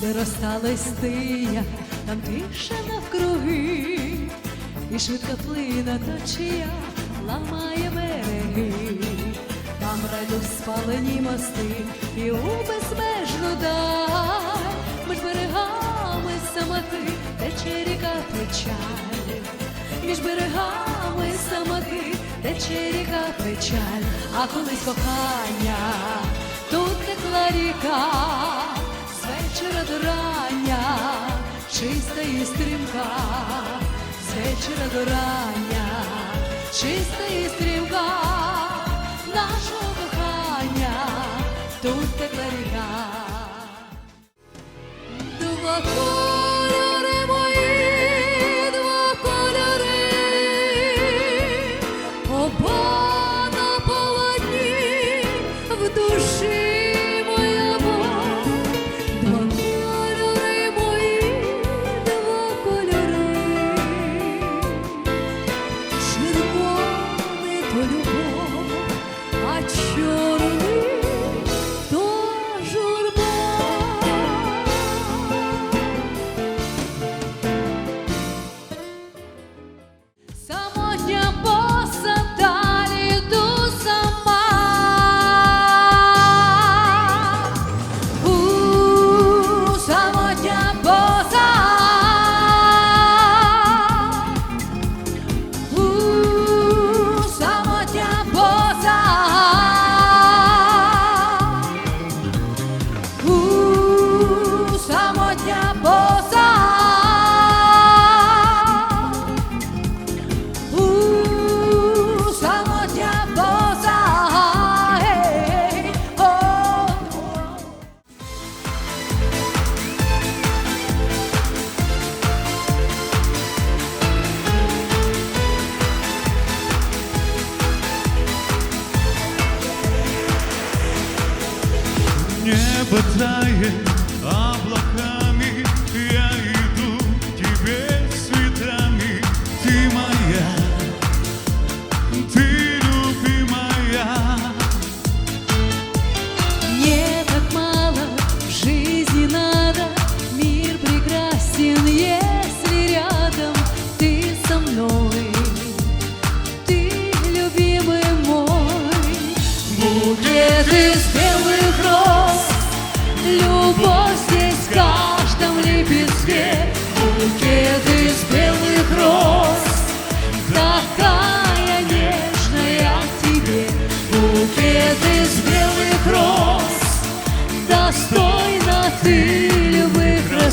Де росла листия, там тиша навкруги, і швидка плина течія ламає береги, там райдуть спалені мости і у безмежну даль. Між берегами самоти тече ріка печаль, між берегами самоти тече ріка печаль, а колись кохання тут текла ріка вечора до рання, чиста і стрімка, з вечора до рання, чиста і стрімка нашого кохання, тут тепер ріка. Два Небо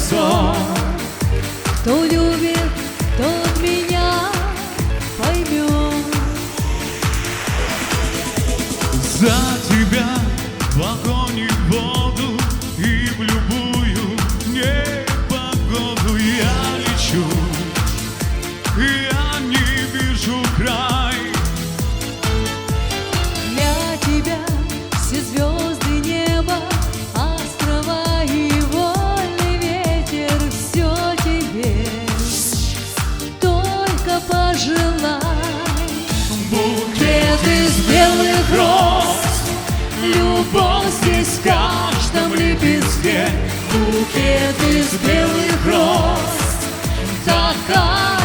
错 Букет из белых роз, любовь здесь в каждом лепестке. Букет из белых роз, такая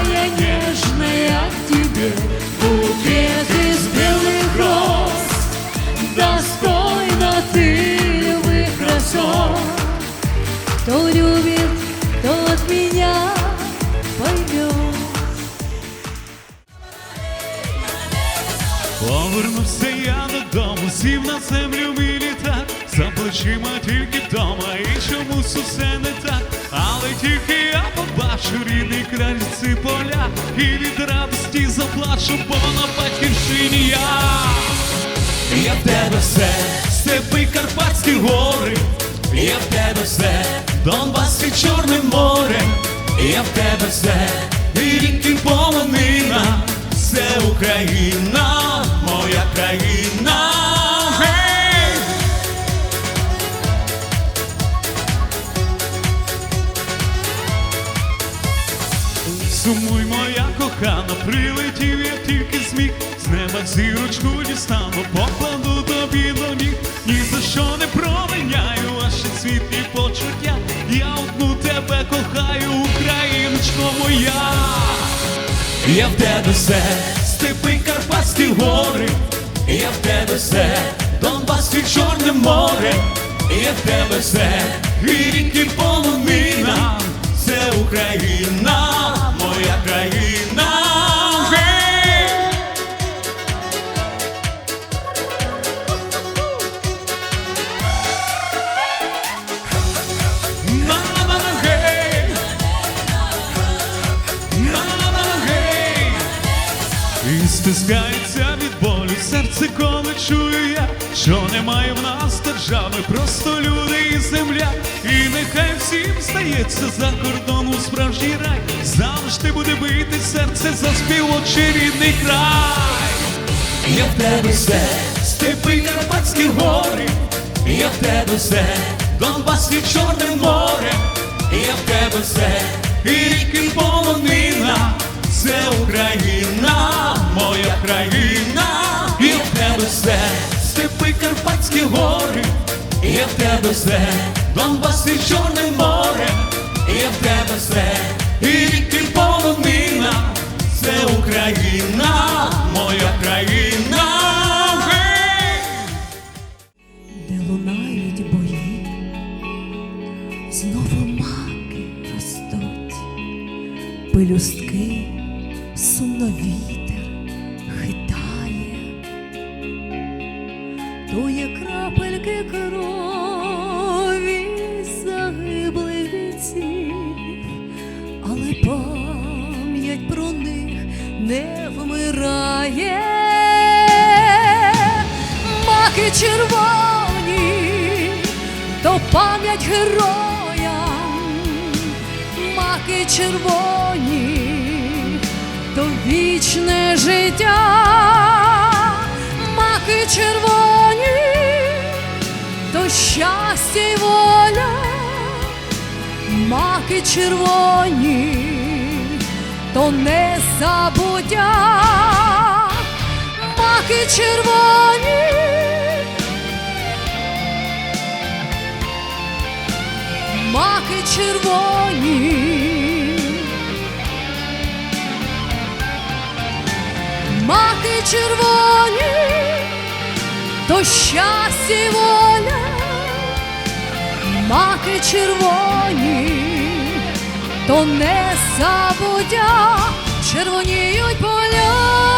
Повернувся я додому, сів на землю мій літак, за плечима тільки вдома, і чомусь усе не так. Але тільки я побачу рідний край ці поля, і від радості заплачу, бо на батьківщині я. Я в тебе все, степи Карпатські гори, я в тебе все, Донбас і Чорне море, я в тебе все, і ріки полонина, це Україна, моя країна. Гей! Сумуй, моя кохана, прилетів я тільки зміг, з неба зірочку дістану, покладу тобі до ніг, ні за що не проміняю ваші світлі почуття, Я одну тебе кохаю, Україночко моя. Я в тебе все, степи Карпатські гори, я в тебе все, Донбас і Чорне море, я в тебе все, і ріки полонина, це Україна, моя країна. Стискається болю серце, коли чую я, що немає в нас держави, просто люди і земля. І нехай всім стається за кордону справжній рай. Завжди буде бити серце за співочий рідний край. Я в тебе все, степи Карпатські гори, я в тебе все, Донбас і Чорне море, я в тебе все, і ріки полонина, це Україна, моя країна, я в тебе все, степи Карпатські гори, я в тебе все, Донбас і Чорне море, я в тебе все, і ріки полонина, це Україна, моя країна. Де лунають бої, знову маки ростуть, пелюстки, то є крапельки крові загиблих бійців, але пам'ять про них не вмирає. Маки червоні, то пам'ять героям, маки червоні, то вічне життя, маки червоні, то щастя й воля маки червоні, то не забуття, маки червоні, маки червоні, маки червоні, щастя воля маки червоні, то не забудя червоніють поля.